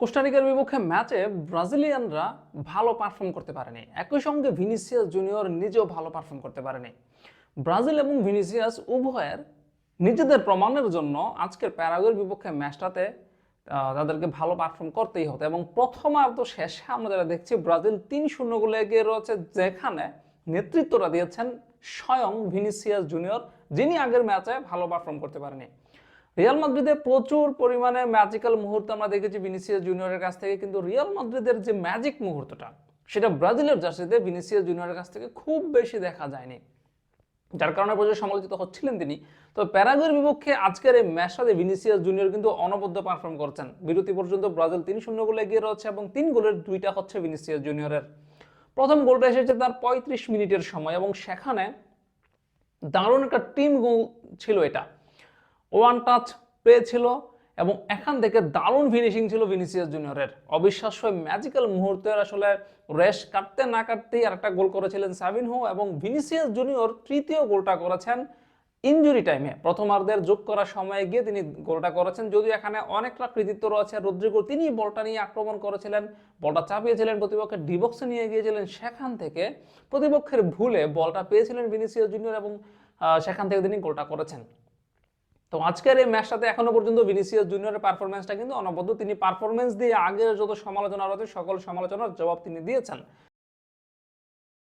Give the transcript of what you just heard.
কোস্টারিকার বিপক্ষে ম্যাচে ব্রাজিলিয়ানরা ভালো পারফর্ম করতে পারেনি। একই সঙ্গে ভিনিসিয়াস জুনিয়র নিজেও ভালো পারফর্ম করতে পারেনি। ব্রাজিল এবং ভিনিসিয়াস উভয়ের নিজেদের প্রমাণের জন্য আজকের প্যারাগুয়ের বিপক্ষে ম্যাচটাতে তাদেরকে ভালো পারফর্ম করতেই হতো এবং প্রথমার্ধ শেষে আমরা যেটা দেখছি, ব্রাজিল তিন শূন্য এগিয়ে রয়েছে, যেখানে নেতৃত্বটা দিয়েছেন স্বয়ং ভিনিসিয়াস জুনিয়র, যিনি আগের ম্যাচে ভালো পারফর্ম করতে পারেনি। রিয়াল মাদ্রিদে প্রচুর পরিমাণে ম্যাজিক্যাল মুহূর্ত আমরা দেখেছি ভিনিসিয়াস জুনিয়রের কাছ থেকে, কিন্তু রিয়াল মাদ্রিদের যে ম্যাজিক মুহূর্তটা, সেটা ব্রাজিলের জার্সিতে ভিনিসিয়াস জুনিয়রের কাছ থেকে খুব বেশি দেখা যায়নি। যার কারণে প্রচুর সমালোচিত হচ্ছিলেন তিনি। তো প্যারাগুয়ের বিপক্ষে আজকের এই ম্যাচটাতে ভিনিসিয়াস জুনিয়র কিন্তু অনবদ্য পারফর্ম করছেন। বিরতি পর্যন্ত ব্রাজিল তিন শূন্য গোলে এগিয়ে রয়েছে এবং তিন গোলের দুইটা হচ্ছে ভিনিসিয়াস জুনিয়রের প্রথম গোলটা এসেছে তার পঁয়ত্রিশ মিনিটের সময় এবং সেখানে দারুণ একটা টিম গোল ছিল এটা। ওয়ান টাচ পেয়েছিল এবং এখান থেকে দারুণ ফিনিশিং ছিল ভিনিসিয়াস জুনিয়রের। অবিশ্বাস্য ম্যাজিক্যাল মুহূর্তের আসলে রেশ কাটতে না কাটতেই আর একটা গোল করেছিলেন সাবিনহো এবং ভিনিসিয়াস জুনিয়র তৃতীয় গোলটা করেছেন ইনজুরি টাইমে প্রথমার্ধের যোগ করার সময়ে গিয়ে তিনি গোলটা করেছেন, যদিও এখানে অনেকটা কৃতিত্ব রয়েছে রদ্রিগো। তিনি বলটা নিয়ে আক্রমণ করেছিলেন, বলটা চাপিয়েছিলেন প্রতিপক্ষের ডিবক্সে নিয়ে গিয়েছিলেন। সেখান থেকে প্রতিপক্ষের ভুলে বলটা পেয়েছিলেন ভিনিসিয়াস জুনিয়র এবং সেখান থেকে তিনি গোলটা করেছেন। তো আজকের এই ম্যাচটাতে এখনও পর্যন্ত ভিনিসিয়াস জুনিয়রের পারফরমেন্সটা কিন্তু অনবদ্য। তিনি পারফরমেন্স দিয়ে আগের যত সমালোচনা রয়েছে সকল সমালোচনার জবাব তিনি দিয়েছেন।